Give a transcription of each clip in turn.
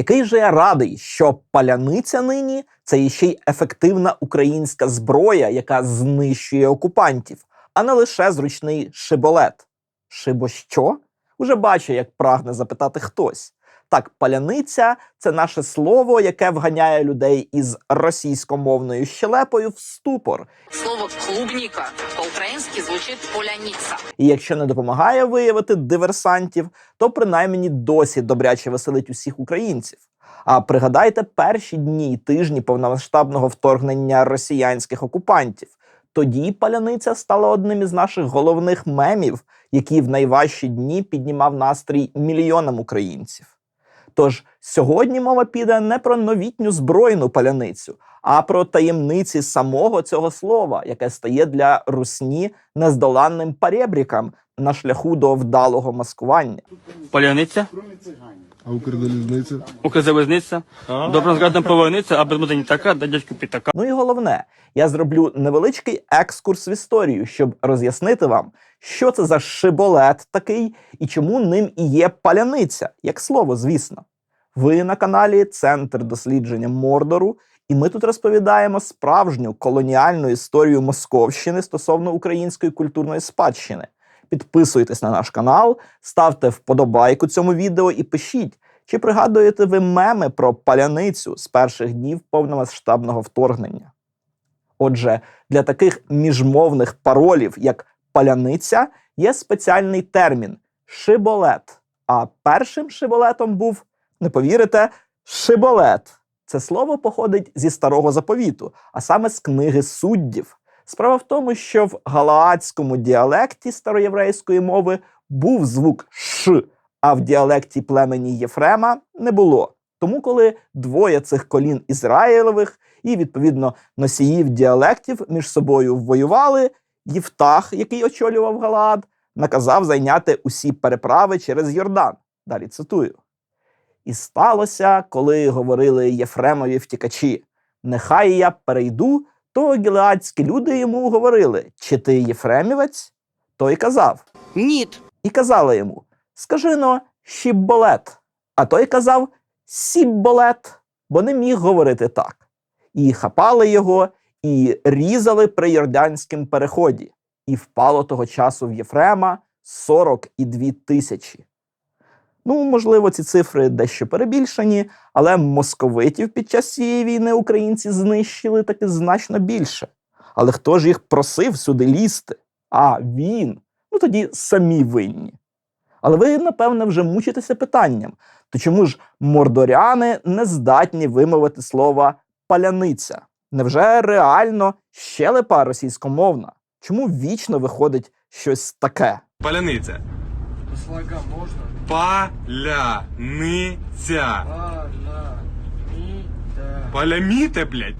Який же я радий, що паляниця нині це іще й ефективна українська зброя, яка знищує окупантів, а не лише зручний шиболет. Шибо що? Уже бачу, як прагне запитати хтось. Так, паляниця це наше слово, яке вганяє людей із російськомовною щелепою в ступор. Слово клубника по-украински звучит поляница. І якщо не допомагає виявити диверсантів, то принаймні досі добряче веселить усіх українців. А пригадайте перші дні й тижні повномасштабного вторгнення росіянських окупантів. Тоді паляниця стала одним із наших головних мемів, який в найважчі дні піднімав настрій мільйонам українців. Тож сьогодні мова піде не про новітню збройну паляницю, а про таємниці самого цього слова, яке стає для русні нездоланним парєбріком на шляху до вдалого маскування. Паляниця, А Укрзалізниця? Укрзалізниця, добре згадана половниця, а без така, да дядьку пітака. Ну і головне, я зроблю невеличкий екскурс в історію, щоб роз'яснити вам, що це за шиболет такий і чому ним і є паляниця, як слово, звісно. Ви на каналі Центр дослідження Мордору, і ми тут розповідаємо справжню колоніальну історію Московщини стосовно української культурної спадщини. Підписуйтесь на наш канал, ставте вподобайку цьому відео і пишіть, чи пригадуєте ви меми про паляницю з перших днів повномасштабного вторгнення. Отже, для таких міжмовних паролів, як паляниця, є спеціальний термін шиболет. А першим шиболетом був, не повірите, шиболет. Це слово походить зі старого заповіту, а саме з книги суддів. Справа в тому, що в галаадському діалекті староєврейської мови був звук ш, а в діалекті племені Єфрема не було. Тому, коли двоє цих колін Ізраїлевих і, відповідно, носіїв діалектів між собою воювали, Євтах, який очолював Галаад, наказав зайняти усі переправи через Йордан. Далі цитую. І сталося, коли говорили Єфремові втікачі: Нехай я перейду, то гілеадські люди йому говорили: Чи ти Єфремівець? Той казав. Ніт. І казали йому: Скажи но, щібболет. А той казав сібболет, бо не міг говорити так. І хапали його, і різали при Йорданському переході. І впало того часу в Єфрема 42 тисячі. Ну, можливо, ці цифри дещо перебільшені, але московитів під час цієї війни українці знищили таки значно більше. Але хто ж їх просив сюди лізти? А він. Ну тоді самі винні. Але ви, напевне, вже мучитеся питанням: то чому ж мордоряни не здатні вимовити слова паляниця? Невже реально щелепа російськомовна? Чому вічно виходить щось таке? Паляниця. Слога можно? Паляниця. Паламида. Паляміте, блядь.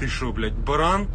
Ти що, блядь, баран?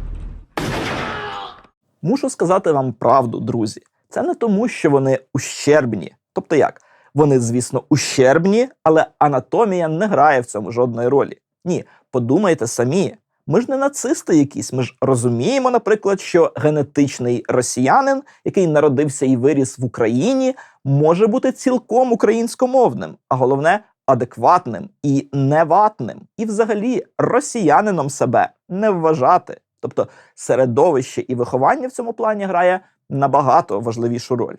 Мушу сказати вам правду, друзі. Це не тому, що вони ущербні. Тобто як? Вони, звісно, ущербні, але анатомія не грає в цьому жодної ролі. Ні, подумайте самі. Ми ж не нацисти якісь. Ми ж розуміємо, наприклад, що генетичний росіянин, який народився і виріс в Україні, може бути цілком українськомовним, а головне адекватним і неватним, і взагалі росіянином себе не вважати. Тобто середовище і виховання в цьому плані грає набагато важливішу роль.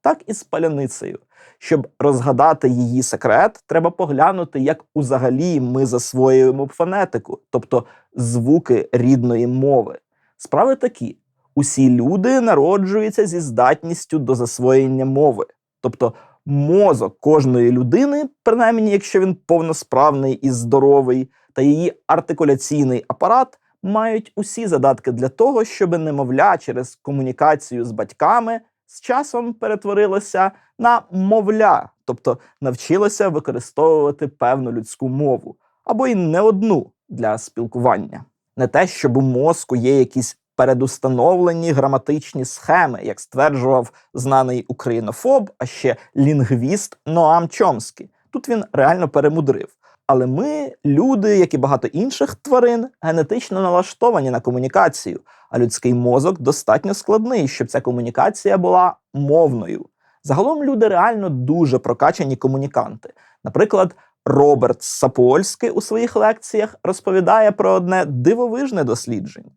Так і з паляницею. Щоб розгадати її секрет, треба поглянути, як узагалі ми засвоюємо фонетику, тобто звуки рідної мови. Справи такі: усі люди народжуються зі здатністю до засвоєння мови. Тобто мозок кожної людини, принаймні, якщо він повносправний і здоровий, та її артикуляційний апарат мають усі задатки для того, щоб немовля через комунікацію з батьками з часом перетворилося на мовля, тобто навчилося використовувати певну людську мову або й не одну для спілкування. Не те, щоб у мозку є якісь передустановлені граматичні схеми, як стверджував знаний українофоб, а ще лінгвіст Ноам Чомскі. Тут він реально перемудрив. Але ми, люди, як і багато інших тварин, генетично налаштовані на комунікацію, а людський мозок достатньо складний, щоб ця комунікація була мовною. Загалом люди реально дуже прокачані комуніканти. Наприклад, Роберт Сапольський у своїх лекціях розповідає про одне дивовижне дослідження.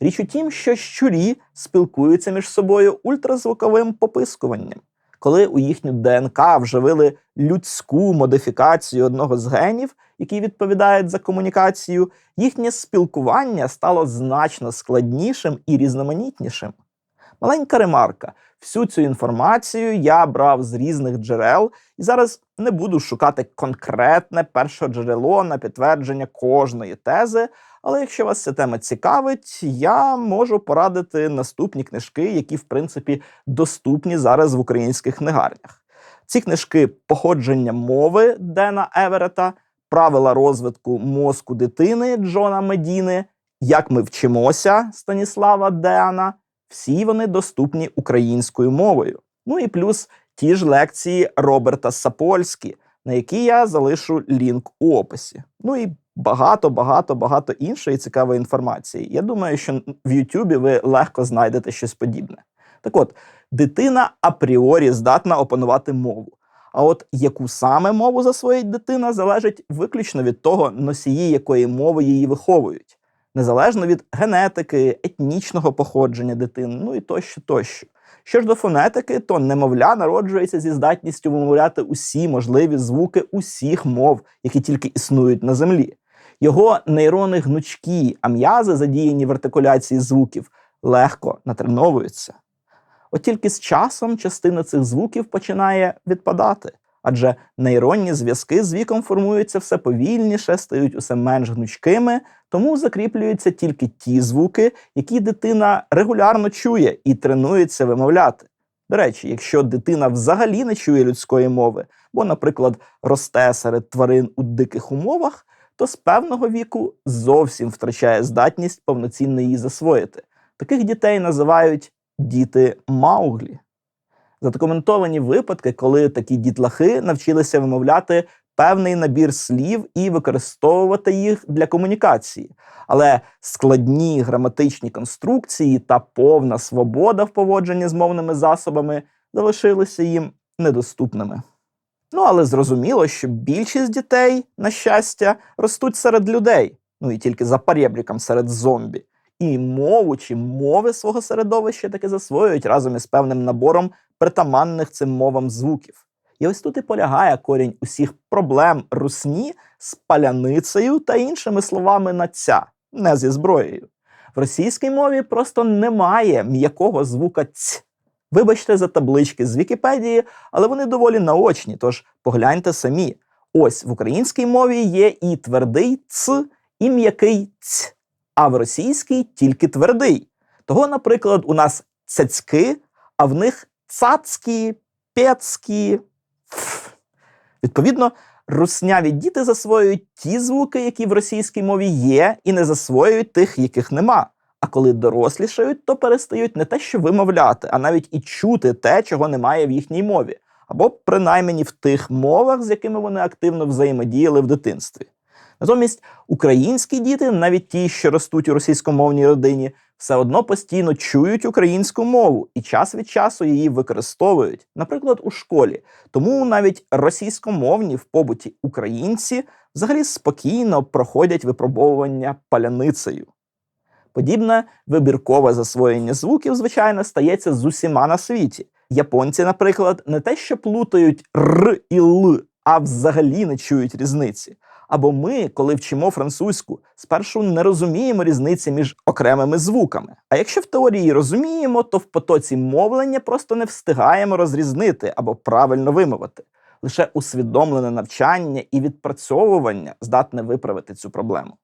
Річ у тім, що щурі спілкуються між собою ультразвуковим попискуванням. Коли у їхню ДНК вживили людську модифікацію одного з генів, які відповідають за комунікацію, їхнє спілкування стало значно складнішим і різноманітнішим. Маленька ремарка. Всю цю інформацію я брав з різних джерел і зараз не буду шукати конкретне першоджерело на підтвердження кожної тези. Але якщо вас ця тема цікавить, я можу порадити наступні книжки, які в принципі доступні зараз в українських книгарнях. Ці книжки Походження мови Дена Еверета, Правила розвитку мозку дитини Джона Медіни, Як ми вчимося Станіслава Деана. Всі вони доступні українською мовою. Ну і плюс ті ж лекції Роберта Сапольські, на які я залишу лінк у описі. Ну і багато, багато, багато іншої цікавої інформації. Я думаю, що в Ютубі ви легко знайдете щось подібне. Так от, дитина апріорі здатна опанувати мову. А от яку саме мову засвоїть дитина, залежить виключно від того, носії якої мови її виховують, незалежно від генетики, етнічного походження дитини, ну і тощо, тощо. Що ж до фонетики, то немовля народжується зі здатністю вимовляти усі можливі звуки усіх мов, які тільки існують на землі. Його нейрони гнучкі, а м'язи, задіяні в артикуляції звуків, легко натреновуються. От тільки з часом частина цих звуків починає відпадати, адже нейронні зв'язки з віком формуються все повільніше, стають усе менш гнучкими, тому закріплюються тільки ті звуки, які дитина регулярно чує і тренується вимовляти. До речі, якщо дитина взагалі не чує людської мови, бо, наприклад, росте серед тварин у диких умовах, то з певного віку зовсім втрачає здатність повноцінно її засвоїти. Таких дітей називають діти Мауглі. Задокументовані випадки, коли такі дітлахи навчилися вимовляти певний набір слів і використовувати їх для комунікації. Але складні граматичні конструкції та повна свобода в поводженні з мовними засобами залишилися їм недоступними. Ну, але зрозуміло, що більшість дітей, на щастя, ростуть серед людей, ну і тільки за парєбріком серед зомбі. І мову чи мови свого середовища таки засвоюють разом із певним набором притаманних цим мовам звуків. І ось тут і полягає корінь усіх проблем русні з паляницею та іншими словами на ця, не зі зброєю. В російській мові просто немає м'якого звука ць. Вибачте за таблички з Вікіпедії, але вони доволі наочні, тож погляньте самі. Ось в українській мові є і твердий ц, і м'який ць, а в російській тільки твердий. Того, наприклад, у нас цяцьки, а в них цацькі, пецькі. Відповідно, русняві діти засвоюють ті звуки, які в російській мові є, і не засвоюють тих, яких нема. А коли дорослішають, то перестають не те, що вимовляти, а навіть і чути те, чого немає в їхній мові, або принаймні в тих мовах, з якими вони активно взаємодіяли в дитинстві. Натомість українські діти, навіть ті, що ростуть у російськомовній родині, все одно постійно чують українську мову і час від часу її використовують, наприклад, у школі. Тому навіть російськомовні в побуті українці взагалі спокійно проходять випробовування паляницею. Подібне вибіркове засвоєння звуків, звичайно, стається з усіма на світі. Японці, наприклад, не те, що плутають р і л, а взагалі не чують різниці. Або ми, коли вчимо французьку, спершу не розуміємо різниці між окремими звуками. А якщо в теорії розуміємо, то в потоці мовлення просто не встигаємо розрізнити або правильно вимовити. Лише усвідомлене навчання і відпрацьовування здатне виправити цю проблему.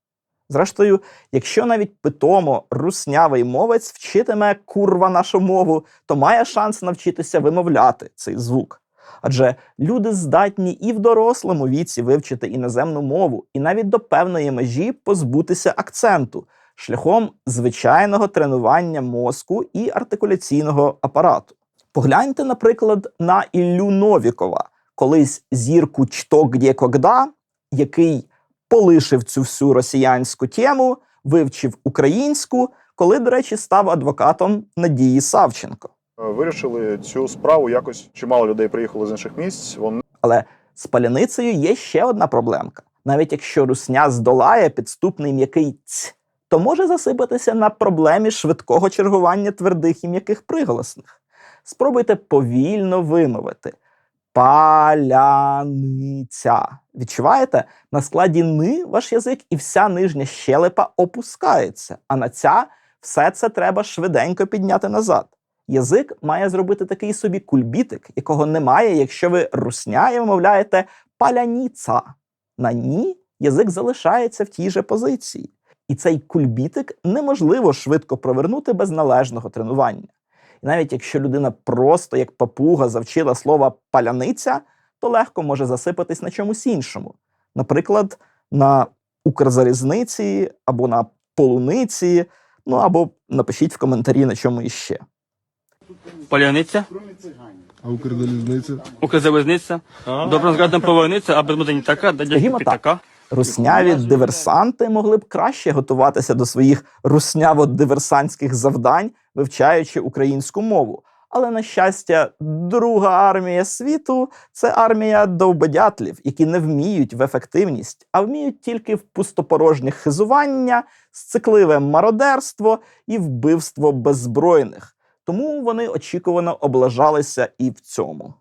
Зрештою, якщо навіть питомо руснявий мовець вчитиме курва нашу мову, то має шанс навчитися вимовляти цей звук. Адже люди здатні і в дорослому віці вивчити іноземну мову, і навіть до певної межі позбутися акценту шляхом звичайного тренування мозку і артикуляційного апарату. Погляньте, наприклад, на Іллю Новікова, колись зірку «Что, где, когда», який полишив цю всю росіянську тему, вивчив українську, коли, до речі, став адвокатом Надії Савченко. Вирішили цю справу якось чимало людей приїхало з інших місць. Вони Але З паляницею є ще одна проблемка. Навіть якщо русня здолає підступний м'який ць, то може засипатися на проблемі швидкого чергування твердих і м'яких приголосних. Спробуйте повільно вимовити. Паляниця. Відчуваєте? На складі ни ваш язик і вся нижня щелепа опускається, а на ця все це треба швиденько підняти назад. Язик має зробити такий собі кульбітик, якого немає, якщо ви русня і вимовляєте паляніца. На ні язик залишається в тій же позиції. І цей кульбітик неможливо швидко провернути без належного тренування. І навіть якщо людина просто як папуга завчила слово паляниця, то легко може засипатись на чомусь іншому. Наприклад, на Укрзалізниці або на полуниці, ну або напишіть в коментарі на чому іще. Поляниця, А Укрзалізниця? Укрзалізниця. Добре згадана половниця, а не така, да Скажімо. Русняві диверсанти могли б краще готуватися до своїх русняво-диверсантських завдань, вивчаючи українську мову. Але на щастя, друга армія світу це армія довбодятлів, які не вміють в ефективність, а вміють тільки в пустопорожнє хизування, сцикливе мародерство і вбивство беззбройних. Тому вони очікувано облажалися і в цьому.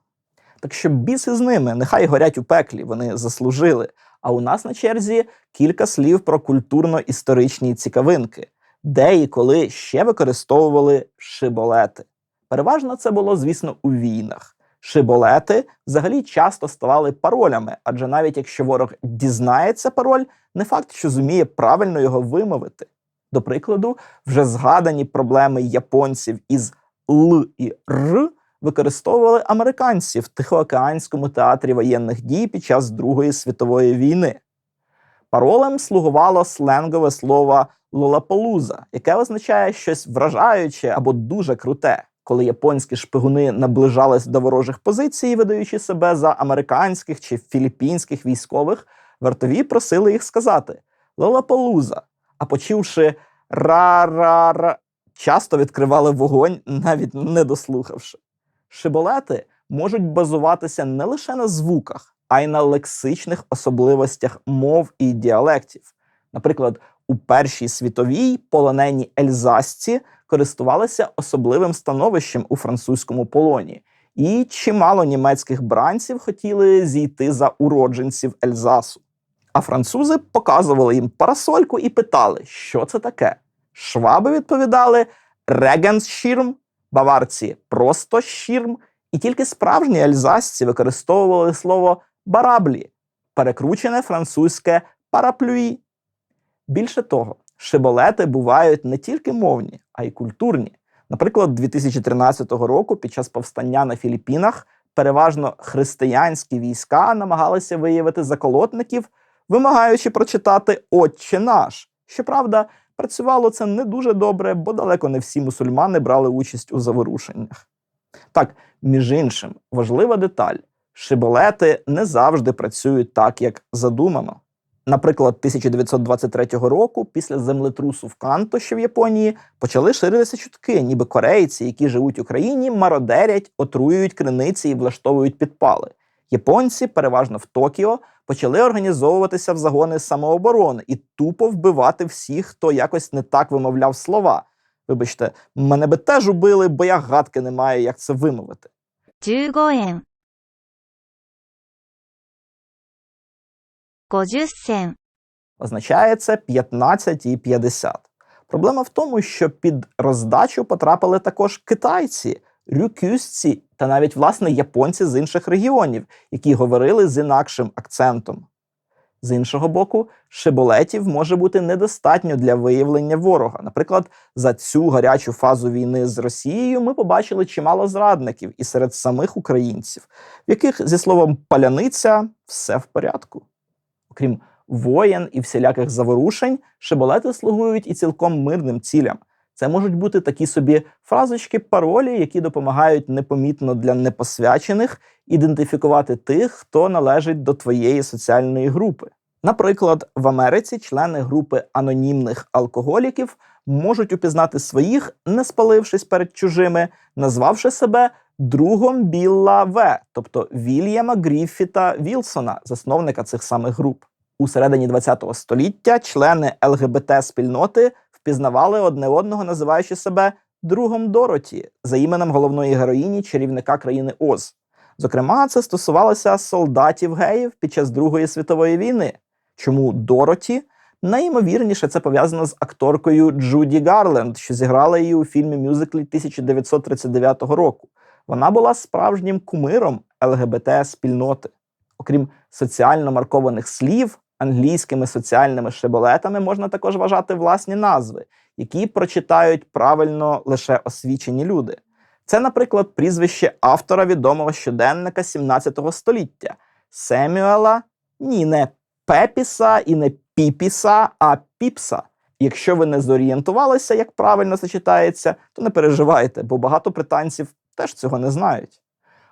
Так що біси з ними, нехай горять у пеклі, вони заслужили. А у нас на черзі кілька слів про культурно-історичні цікавинки, де і коли ще використовували шиболети. Переважно це було, звісно, у війнах. Шиболети взагалі часто ставали паролями, адже навіть якщо ворог дізнається пароль, не факт, що зуміє правильно його вимовити. До прикладу, вже згадані проблеми японців із Л і Р використовували американці в Тихоокеанському театрі воєнних дій під час Другої світової війни. Паролем слугувало сленгове слово лолапалуза, яке означає щось вражаюче або дуже круте. Коли японські шпигуни наближались до ворожих позицій, видаючи себе за американських чи філіппінських військових, вартові просили їх сказати Лолапалуза. А почувши ра-ра-ра, часто відкривали вогонь, навіть не дослухавши. Шиболети можуть базуватися не лише на звуках, а й на лексичних особливостях мов і діалектів. Наприклад, у Першій світовій полонені ельзасці користувалися особливим становищем у французькому полоні, і чимало німецьких бранців хотіли зійти за уродженців Ельзасу. А французи показували їм парасольку і питали, що це таке. Шваби відповідали Регенсшірм, баварці просто шірм, і тільки справжні ельзасці використовували слово бараблі, перекручене французьке параплюї. Більше того, шиболети бувають не тільки мовні, а й культурні. Наприклад, 2013 року під час повстання на Філіппінах переважно християнські війська намагалися виявити заколотників, вимагаючи прочитати Отче наш. Щоправда, працювало це не дуже добре, бо далеко не всі мусульмани брали участь у заворушеннях. Так, між іншим, важлива деталь: шиболети не завжди працюють так, як задумано. Наприклад, 1923 року, після землетрусу в Канто, що в Японії, почали ширитися чутки, ніби корейці, які живуть в Україні, мародерять, отруюють криниці і влаштовують підпали. Японці, переважно в Токіо, почали організовуватися в загони самооборони і тупо вбивати всіх, хто якось не так вимовляв слова. Вибачте, мене би теж убили, бо я гадки не маю, як це вимовити. 15円50銭 Означає це 15 і 50. Проблема в тому, що під роздачу потрапили також китайці, рюкюсці та навіть власне японці з інших регіонів, які говорили з інакшим акцентом. З іншого боку, шиболетів може бути недостатньо для виявлення ворога. Наприклад, за цю гарячу фазу війни з Росією ми побачили чимало зрадників і серед самих українців, в яких зі словом паляниця все в порядку. Окрім воєн і всіляких заворушень, шиболети слугують і цілком мирним цілям. Це можуть бути такі собі фразочки, паролі, які допомагають непомітно для непосвячених ідентифікувати тих, хто належить до твоєї соціальної групи. Наприклад, в Америці члени групи анонімних алкоголіків можуть упізнати своїх, не спалившись перед чужими, назвавши себе другом Білла В, тобто Вільяма Гріфіта Вілсона, засновника цих самих груп. У середині ХХ століття члени ЛГБТ-спільноти впізнавали одне одного, називаючи себе другом Дороті за іменем головної героїні чарівника країни Оз. Зокрема, це стосувалося солдатів геїв під час Другої світової війни. Чому Дороті? Найімовірніше це пов'язано з акторкою Джуді Гарленд, що зіграла її у фільмі мюзиклі 1939 року. Вона була справжнім кумиром ЛГБТ-спільноти. Окрім соціально маркованих слів, англійськими соціальними шиболетами можна також вважати власні назви, які прочитають правильно лише освічені люди. Це, наприклад, прізвище автора відомого щоденника 17 століття Семюела, ні, не Пепіса і не Піпіса, а Піпса. Якщо ви не зорієнтувалися, як правильно це читається, то не переживайте, бо багато британців теж цього не знають.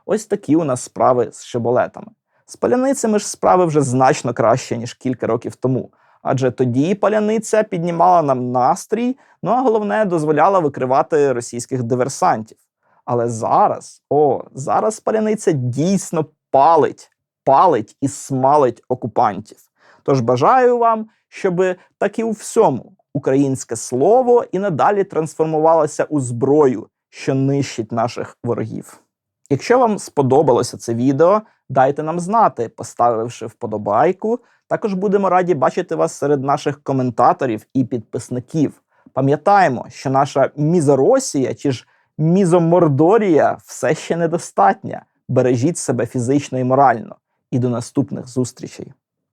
Ось такі у нас справи з шиболетами. З паляницями ж справи вже значно краще, ніж кілька років тому. Адже тоді паляниця піднімала нам настрій, ну а головне дозволяла викривати російських диверсантів. Але зараз, о, зараз паляниця дійсно палить, палить і смалить окупантів. Тож бажаю вам, щоб так і у всьому українське слово і надалі трансформувалося у зброю, що нищить наших ворогів. Якщо вам сподобалося це відео, дайте нам знати, поставивши вподобайку. Також будемо раді бачити вас серед наших коментаторів і підписників. Пам'ятаємо, що наша мізоросія чи ж мізомордорія все ще недостатня. Бережіть себе фізично і морально. І до наступних зустрічей.